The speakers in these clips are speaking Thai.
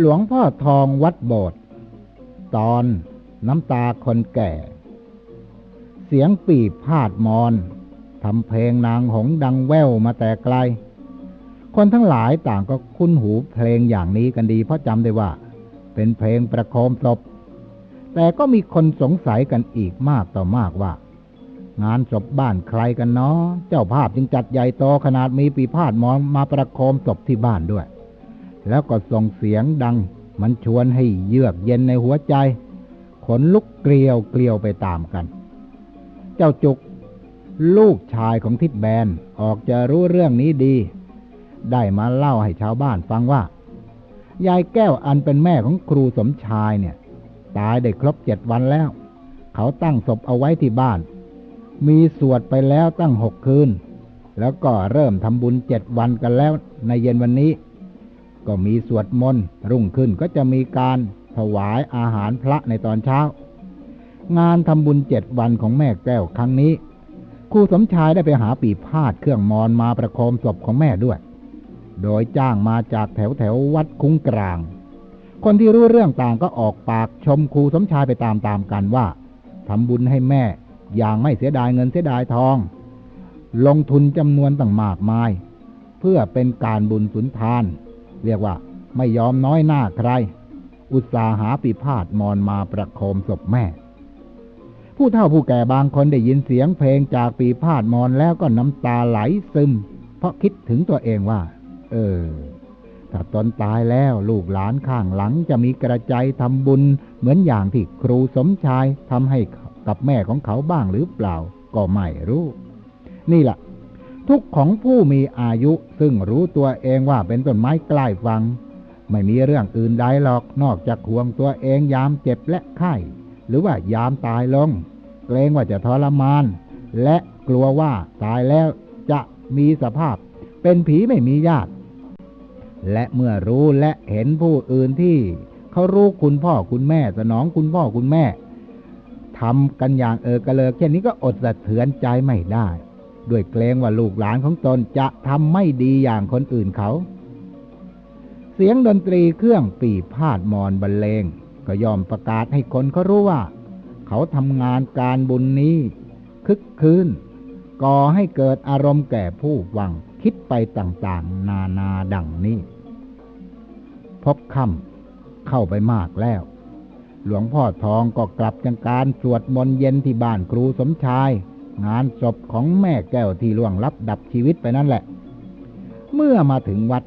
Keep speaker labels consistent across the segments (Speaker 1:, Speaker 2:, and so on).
Speaker 1: หลวงพ่อทองวัดโบสถ์ตอนน้ำตาคนแก่ เสียงปีพาดมอนทำเพลงนางหงดังแว่วมาแต่ไกล คนทั้งหลายต่างก็คุ้นหูเพลงอย่างนี้กันดี เพราะจำได้ว่า เป็นเพลงประโคมศพแต่ก็มีคนสงสัยกันอีกมากต่อมากว่า งานศพบ้านใครกันเนาะเจ้าภาพจึงจัดใหญ่โตขนาดมีปีพาดมอนมาประโคมศพที่บ้านด้วย แล้วก็ส่งเสียงดัง มันชวนให้เยือกเย็นในหัวใจขนลุกเกลียวเกลียวไปตามกัน เจ้าจุก ลูกชายของทิดแบนออกจะรู้เรื่องนี้ดี ได้มาเล่าให้ชาวบ้านฟังว่า ยายแก้วอันเป็นแม่ของครูสมชายเนี่ย ตายได้ครบเจ็ดวันแล้ว เขาตั้งศพเอาไว้ที่บ้าน มีสวดไปแล้วตั้งหกคืน แล้วก็เริ่มทำบุญเจ็ดวันกันแล้วในเย็นวันนี้ ก็มีสวดมนต์รุ่งขึ้นก็จะมีการถวายอาหารพระในตอนเช้า งานทำบุญเจ็ดวันของแม่แก้วครั้งนี้ครูสมชายได้ไปหาปีพาดเครื่องมอนมาประโคมศพของแม่ด้วย โดยจ้างมาจากแถวแถววัดคุ้งกลาง คนที่รู้เรื่องต่างก็ออกปากชมครูสมชายไปตามๆกันว่าทำบุญให้แม่ อย่างไม่เสียดายเงินเสียดายทอง ลงทุนจำนวนต่างมากมาย เพื่อเป็นการบุญสุนทาน เรียกว่าไม่ยอมน้อยหน้าใคร อุตสาหาปีพาดมอนมาประโคมศพแม่ ผู้เฒ่าผู้แก่บางคนได้ยินเสียงเพลงจากปีพาดมอนแล้วก็น้ำตาไหลซึม เพราะคิดถึงตัวเองว่า เออถ้าตนตายแล้วลูกหลานข้างหลังจะมีกระใจทำบุญ เหมือนอย่างที่ครูสมชายทำให้กับแม่ของเขาบ้างหรือเปล่า ก็ไม่รู้ นี่แหละทุกข์ของผู้มีอายุซึ่งรู้ตัวเองว่าเป็นต้นไม้ใกล้ฟัง ไม่มีเรื่องอื่นใดหรอกนอกจากห่วงตัวเองยามเจ็บและไข้หรือว่ายามตายลง เกรงว่าจะทรมาน และกลัวว่าตายแล้วจะมีสภาพ เป็นผีไม่มีญาติ และเมื่อรู้และเห็นผู้อื่นที่เขารู้คุณพ่อคุณแม่ สนองคุณพ่อคุณแม่ทำกันอย่างเออกระเลิกเช่นนี้ก็อดสะเทือนใจไม่ได้ ด้วยเกรงว่าลูกหลานของตนจะทำไม่ดีอย่างคนอื่นเขา เสียงดนตรีเครื่องปีพาดมอนบรรเลงก็ยอมประกาศให้คนเขารู้ว่า เขาทำงานการบุญนี้ คึกคืนก่อให้เกิดอารมณ์แก่ผู้ฟังคิดไปต่างๆ นานาดังนี้ พบค่ำเข้าไปมากแล้ว หลวงพ่อทองก็กลับจากการสวดมนต์เย็นที่บ้านครูสมชาย งานศพของแม่แก้วที่ล่วงลับดับชีวิตไปนั่นแหละ เมื่อมาถึงวัด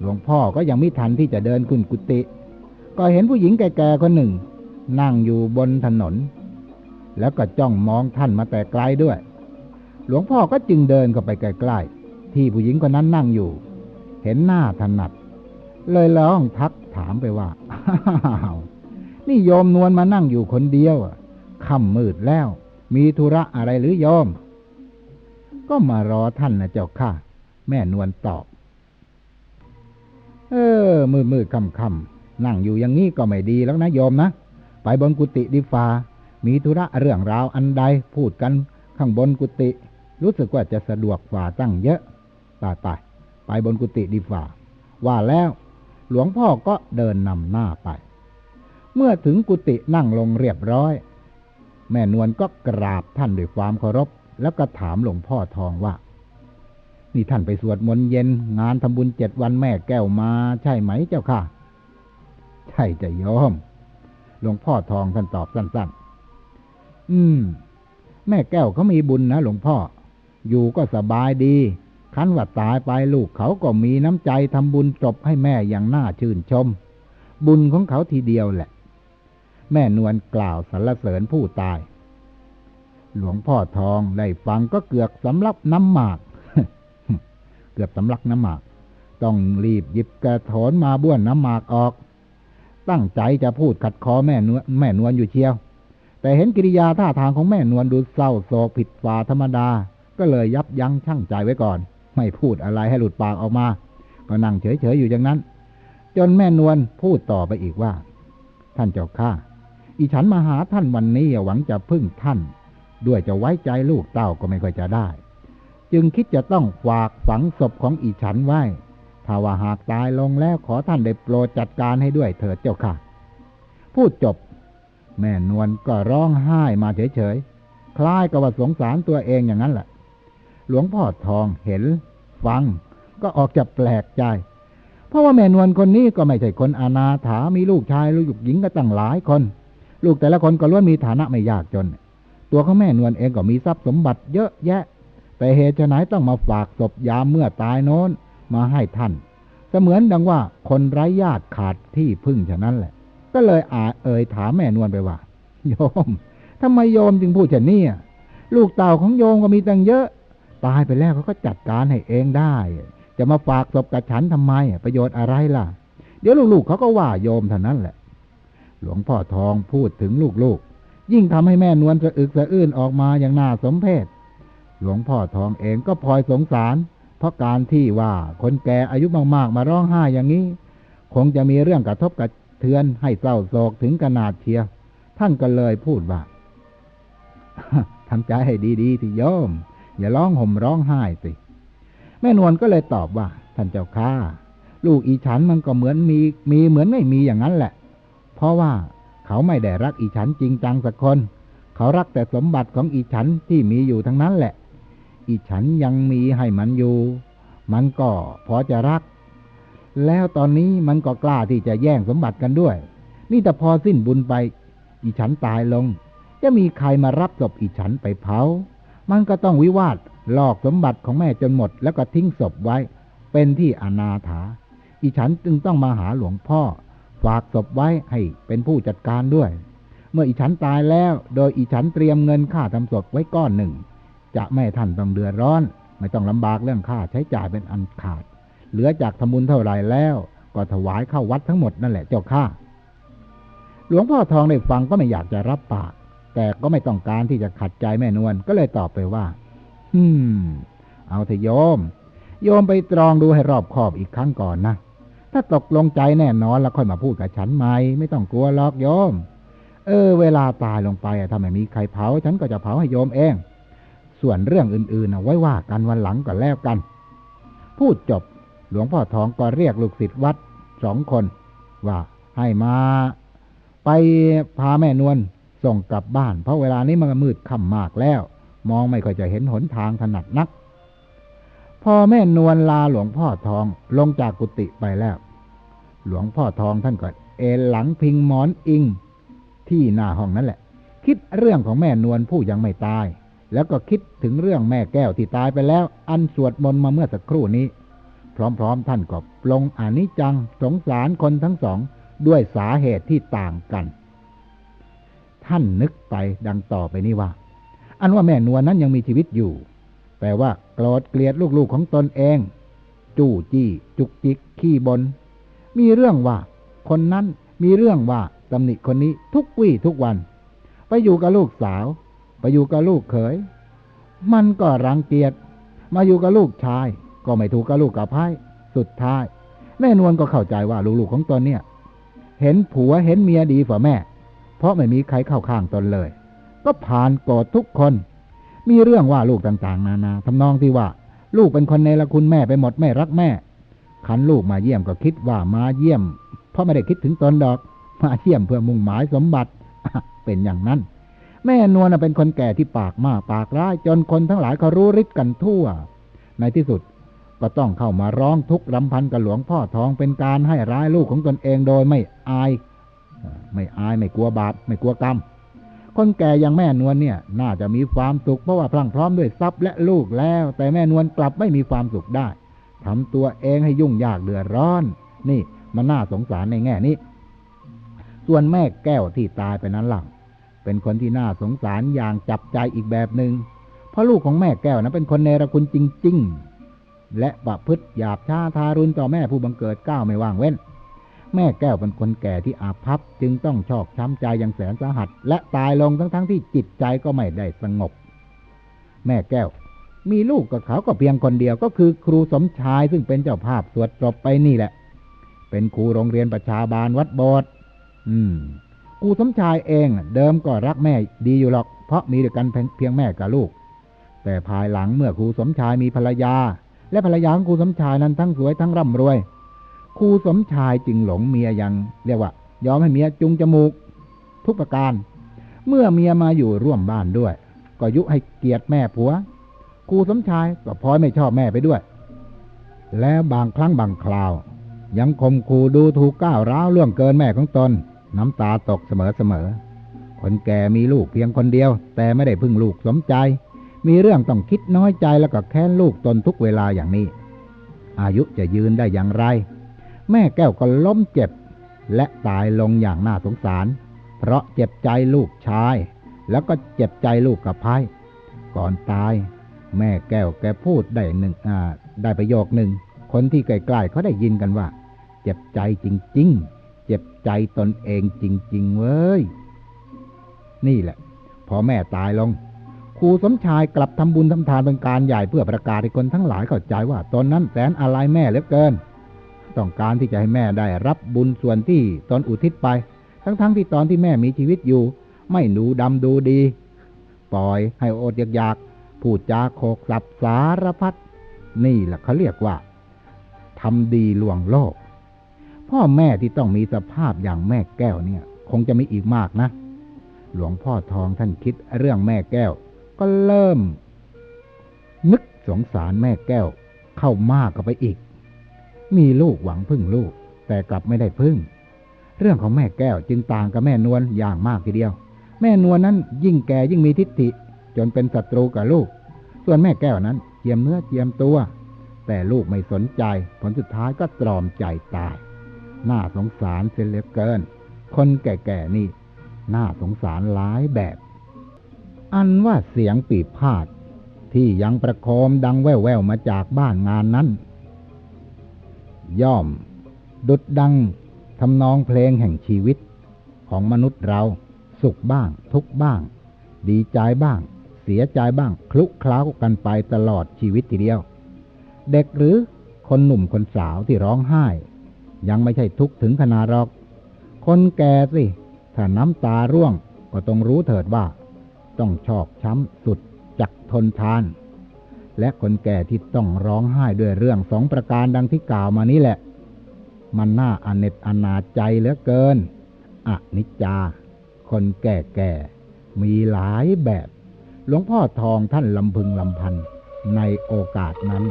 Speaker 1: หลวงพ่อก็ยังไม่ทันที่จะเดินขึ้นกุฏิก็เห็นผู้หญิงแก่ๆคนหนึ่ง นั่งอยู่บนถนน แล้วก็จ้องมองท่านมาแต่ไกลด้วย หลวงพ่อก็จึงเดินเข้าไปใกล้ๆที่ผู้หญิงคนนั้นนั่งอยู่ เห็นหน้าถนัด เลยร้องทักถามไปว่าานี่โยมนวลมานั่งอยู่คนเดียวค่ำมืดแล้ว มีธุระอะไรหรือโยม ก็มารอท่านนะเจ้าค่ะ แม่นวลตอบ เออ มืดมืดค่ำค่ำนั่งอยู่อย่างนี้ก็ไม่ดีแล้วนะโยมนะ ไปบนกุฏิดีฟ้า มีธุระเรื่องราวอันใดพูดกันข้างบนกุฏิรู้สึกว่าจะสะดวกฝ่าตั้งเยอะไปไปไปบนกุฏิดีฝ่า ว่าแล้วหลวงพ่อก็เดินนำหน้าไป เมื่อถึงกุฏินั่งลงเรียบร้อย แม่นวลก็กราบท่านด้วยความเคารพ แล้วก็ถามหลวงพ่อทองว่า นี่ท่านไปสวดมนต์เย็น งานทำบุญเจ็ดวันแม่แก้วมา ใช่ไหมเจ้าค่ะ ใช่จะยอม หลวงพ่อทองท่านตอบสั้นๆ อืม แม่แก้วเขามีบุญนะหลวงพ่อ อยู่ก็สบายดีคันว่าตายไปลูกเขาก็มีน้ำใจทำบุญจบให้แม่อย่างน่าชื่นชม บุญของเขาทีเดียวแหละ แม่นวลกล่าวสรรเสริญผู้ตาย หลวงพ่อทองได้ฟังก็เกือบสำลักน้ำหมาก เกือบสำลักน้ำหมาก ต้องรีบหยิบกระโถนมาบ้วนน้ำหมากออก ตั้งใจจะพูดขัดคอแม่นวลแม่นวลอยู่เชียว แต่เห็นกิริยาท่าทางของแม่นวลดูเศร้าโศกผิดฝ่าธรรมดา ก็เลยยับยั้งชั่งใจไว้ก่อน ไม่พูดอะไรให้หลุดปากออกมา ก็นั่งเฉยๆอยู่อย่างนั้น จนแม่นวลพูดต่อไปอีกว่า ท่านเจ้าข้าอีฉันมาหาท่านวันนี้หวังจะพึ่งท่าน ด้วยจะไว้ใจลูกเต้าก็ไม่ค่อยจะได้ จึงคิดจะต้องฝากฝังศพของอีฉันไว้ ถ้าว่าหากตายลงแล้วขอท่านได้โปรดจัดการให้ด้วยเถิดเจ้าค่ะ พูดจบ แม่นวลก็ร้องไห้มาเฉยๆ คล้ายกับว่าสงสารตัวเองอย่างนั้นแหละ หลวงพ่อทองเห็น ฟัง ก็ออกจะแปลกใจ เพราะว่าแม่นวลคนนี้ก็ไม่ใช่คนอนาถา มีลูกชายลูกหญิงก็ตั้งหลายคน ลูกแต่ละคนก็ล้วนมีฐานะไม่ยากจน ตัวของแม่นวลเองก็มีทรัพย์สมบัติเยอะแยะ แต่เหตุไฉนต้องมาฝากศพยามเมื่อตายโน้น มาให้ท่าน เสมือนดังว่าคนไร้ญาติขาดที่พึ่งฉะนั้นแหละ ก็เลยอาเอ่ยถามแม่นวลไปว่า โยมทำไมโยมจึงพูดเช่นนี้ลูกเต่าของโยมก็มีตั้งเยอะ ตายไปแล้วเขาก็จัดการให้เองได้ จะมาฝากศพกับฉันทำไม ประโยชน์อะไรล่ะ เดี๋ยวลูกๆเขาก็ว่าโยมเท่านั้นแหละ หลวงพ่อทองพูดถึงลูกๆ ยิ่งทำให้แม่นวลสะอึกสะอื้นออกมาอย่างน่าสมเพชหลวงพ่อทองเองก็พลอยสงสาร เพราะการที่ว่าคนแก่อายุมากๆ มาร้องไห้อย่างนี้ คงจะมีเรื่องกระทบกระเทือนให้เศร้าโศกถึงขนาดเชียวท่านก็เลยพูดว่าทำใจให้ดีๆที่โยม อย่าร้องห่มร้องไห้สิ แม่นวลก็เลยตอบว่า ท่านเจ้าข้าลูกอีฉันมันก็เหมือนมีมีเหมือนไม่มีอย่างนั้นแหละ เพราะว่าเขาไม่ได้รักอีฉันจริงจังสักคน เขารักแต่สมบัติของอีฉันที่มีอยู่ทั้งนั้นแหละ อีฉันยังมีให้มันอยู่ มันก็พอจะรัก แล้วตอนนี้มันก็กล้าที่จะแย่งสมบัติกันด้วย นี่แต่พอสิ้นบุญไป อีฉันตายลง จะมีใครมารับศพอีฉันไปเผา มันก็ต้องวิวาทหลอกสมบัติของแม่จนหมด แล้วก็ทิ้งศพไว้ เป็นที่อนาถา อีฉันจึงต้องมาหาหลวงพ่อ ฝากศพไว้ให้เป็นผู้จัดการด้วย เมื่ออีฉันตายแล้ว โดยอีฉันเตรียมเงินค่าทำศพไว้ก้อนหนึ่ง จะไม่ท่านต้องเดือดร้อน ไม่ต้องลำบากเรื่องค่าใช้จ่ายเป็นอันขาด เหลือจากทำบุญเท่าไรแล้ว ก็ถวายเข้าวัดทั้งหมดนั่นแหละเจ้าข้าหลวงพ่อทองได้ฟังก็ไม่อยากจะรับปาก แต่ก็ไม่ต้องการที่จะขัดใจแม่นวลก็เลยตอบไปว่า อืม เอาเถอะโยม โยมไปตรองดูให้รอบคอบอีกครั้งก่อนนะ ถ้าตกลงใจแน่นอนแล้วค่อยมาพูดกับฉันใหมไม่ต้องกลัวหรอกโยม เออ เวลาตายลงไปถ้าไม่มีใครเผา ฉันก็จะเผาให้โยมเอง ส่วนเรื่องอื่นๆนะไว้ว่ากันวันหลังก็แล้วกัน พูดจบหลวงพ่อทองก็เรียกลูกศิษย์วัดสองคน ว่าให้มาไปพาแม่นวลส่งกลับบ้าน เพราะเวลานี้มันมืดค่ำมากแล้ว มองไม่ค่อยจะเห็นหนทางถนัดนัก พอแม่นวลลาหลวงพ่อทองลงจากกุฏิไปแล้ว หลวงพ่อทองท่านก็เอนหลังพิงหมอนอิง ที่หน้าห้องนั่นแหละ คิดเรื่องของแม่นวลผู้ยังไม่ตาย แล้วก็คิดถึงเรื่องแม่แก้วที่ตายไปแล้ว อันสวดมนต์มาเมื่อสักครู่นี้ พร้อมๆท่านก็ปลงอานิจจังสงสารคนทั้งสองด้วยสาเหตุที่ต่างกัน ท่านนึกไปดังต่อไปนี้ว่า อันว่าแม่นวลนั้นยังมีชีวิตอยู่แต่ว่าโกรธเกลียดลูกๆของตนเอง จู้จี้จุกจิกขี้บน มีเรื่องว่า คนนั้นมีเรื่องว่าตำหนิคนนี้ทุกวี่ทุกวัน ไปอยู่กับลูกสาว ไปอยู่กับลูกเขย มันก็รังเกียจ มาอยู่กับลูกชาย ก็ไม่ถูกกับลูกกับไพ่สุดท้าย แม่นวลก็เข้าใจว่าลูกๆของตนเนี่ย เห็นผัวเห็นเมียดีกว่าแม่ เพราะไม่มีใครเข้าข้างตนเลย ก็ผ่านกรธทุกคน มีเรื่องว่าลูกต่างๆ นานาทำนองที่ว่า ลูกเป็นคนในละคุณแม่ไปหมดไม่รักแม่ขันลูกมาเยี่ยมก็คิดว่ามาเยี่ยม เพราะไม่ได้คิดถึงตนดอก มาเยี่ยมเพื่อมุ่งหมายสมบัติเป็นอย่างนั้น แม่นวลเป็นคนแก่ที่ปากมากปากร้ายจนคนทั้งหลายเขารู้ฤทธิ์กันทั่ว ในที่สุดก็ต้องเข้ามาร้องทุกข์รำพันกับหลวงพ่อทองเป็นการให้ร้ายลูกของตนเองโดยไม่อาย ไม่อายไม่กลัวบาปไม่กลัวกรรม คนแก่อย่างแม่นวลเนี่ย น่าจะมีความสุขเพราะว่าพรั่งพร้อมด้วยทรัพย์และลูกแล้ว แต่แม่นวลกลับไม่มีความสุขได้ทำตัวเองให้ยุ่งยากเดือดร้อน นี่มันน่าสงสารในแง่นี้ ส่วนแม่แก้วที่ตายไปนั้นหล่ะ เป็นคนที่น่าสงสารอย่างจับใจอีกแบบหนึง่งเพราะลูกของแม่แก้วนะเป็นคนเนรคุณจริง ๆ และประพฤติหยาบช้าทารุณต่อแม่ผู้บังเกิดก้าวไม่ว่างเว้น แม่แก้วเป็นคนแก่ที่อาภัพจึงต้องชอกช้ำใจอย่างแสนสาหัส และตายลงทั้งๆที่จิตใจก็ไม่ได้สงบ แม่แก้ว มีลูกกับเขาก็เพียงคนเดียวก็คือครูสมชายซึ่งเป็นเจ้าภาพสวดจบไปนี่แหละ เป็นครูโรงเรียนประชาบาลวัดบสถ์อืม ครูสมชายเองเดิมก็รักแม่ดีอยู่หรอก เพราะมีด้วยกันเพียงแม่กับลูก แต่ภายหลังเมื่อครูสมชายมีภรรยา และภรรยาของครูสมชายนั้นทั้งสวยทั้งร่ำรวยครูสมชายจึงหลงเมียยังเรียกว่า ยอมให้เมียจุงจมูก ทุกประการ เมื่อเมียมาอยู่ร่วมบ้านด้วย ก็ยุให้เกียรติแม่ผัวครูสมชายก็พลอยไม่ชอบแม่ไปด้วย แล้วบางครั้งบางคราว ยังคมคูดูถูกก้าวร้าวล่วงเกินแม่ของตน น้ำตาตกเสมอเสมอ คนแก่มีลูกเพียงคนเดียว แต่ไม่ได้พึ่งลูกสมใจ มีเรื่องต้องคิดน้อยใจแล้วก็แค้นลูกตนทุกเวลาอย่างนี้ อายุจะยืนได้อย่างไร แม่แก้วก็ล้มเจ็บ และตายลงอย่างน่าสงสาร เพราะเจ็บใจลูกชาย แล้วก็เจ็บใจลูกกับพายก่อนตาย แม่แก้วแกพูดได้หนึ่งได้ประโยคหนึ่งคนที่ใกล้ๆเขาได้ยินกันว่า เจ็บใจจริง ๆ เจ็บใจตนเองจริง ๆ เว้ย นี่แหละ พอแม่ตายลง ครูสมชายกลับทำบุญทำทานเป็นการใหญ่เพื่อประกาศให้คนทั้งหลายเข้าใจว่าตนนั้นแสนอะไรแม่เหลือเกิน ต้องการที่จะให้แม่ได้รับบุญส่วนที่ตนอุทิศไป ทั้งๆทที่ตอนที่แม่มีชีวิตอยู่ ไม่ดูดำดูดี ปล่อยให้อดอยากๆพูดจาโคกสับสารพัดนี่แหละเขาเรียกว่าทำดีลวงโลก พ่อแม่ที่ต้องมีสภาพอย่างแม่แก้วเนี่ย คงจะมีอีกมากนะ หลวงพ่อทองท่านคิดเรื่องแม่แก้ว ก็เริ่ม นึกสงสารแม่แก้ว เข้ามากก็ไปอีก มีลูกหวังพึ่งลูก แต่กลับไม่ได้พึ่ง เรื่องของแม่แก้วจึงต่างกับแม่นวลอย่างมากทีเดียว แม่นวลนั้นยิ่งแก่ยิ่งมีทิฏฐิ จนเป็นศัตรูกับลูก ส่วนแม่แก้วนั้นเจียมเนื้อเจียมตัว แต่ลูกไม่สนใจผลสุดท้ายก็ตรอมใจตาย น่าสงสารเสียเหลือเกิน คนแก่ๆนี่ น่าสงสารหลายแบบ อันว่าเสียงปีพาดที่ยังประโคมดังแว่วๆมาจากบ้านงานนั้น ย่อม ดุดดังทำนองเพลงแห่งชีวิต ของมนุษย์เราสุขบ้าง ทุกบ้าง ดีใจบ้าง เสียใจบ้าง คลุกเคล้ากันไปตลอดชีวิตทีเดียว เด็กหรือคนหนุ่มคนสาวที่ร้องไห้ ยังไม่ใช่ทุกข์ถึงขนาดหรอก คนแก่สิ ถ้าน้ำตาร่วงก็ต้องรู้เถิดว่า ต้องชอกช้ำสุดจักทนทาน และคนแก่ที่ต้องร้องไห้ด้วยเรื่องสองประการดังที่กล่าวมานี้แหละ มันน่าอเนจอนาจใจเหลือเกินอนิจจา คนแก่แก่มีหลายแบบ หลวงพ่อทองท่านลำพึงลำพันในโอกาสนั้น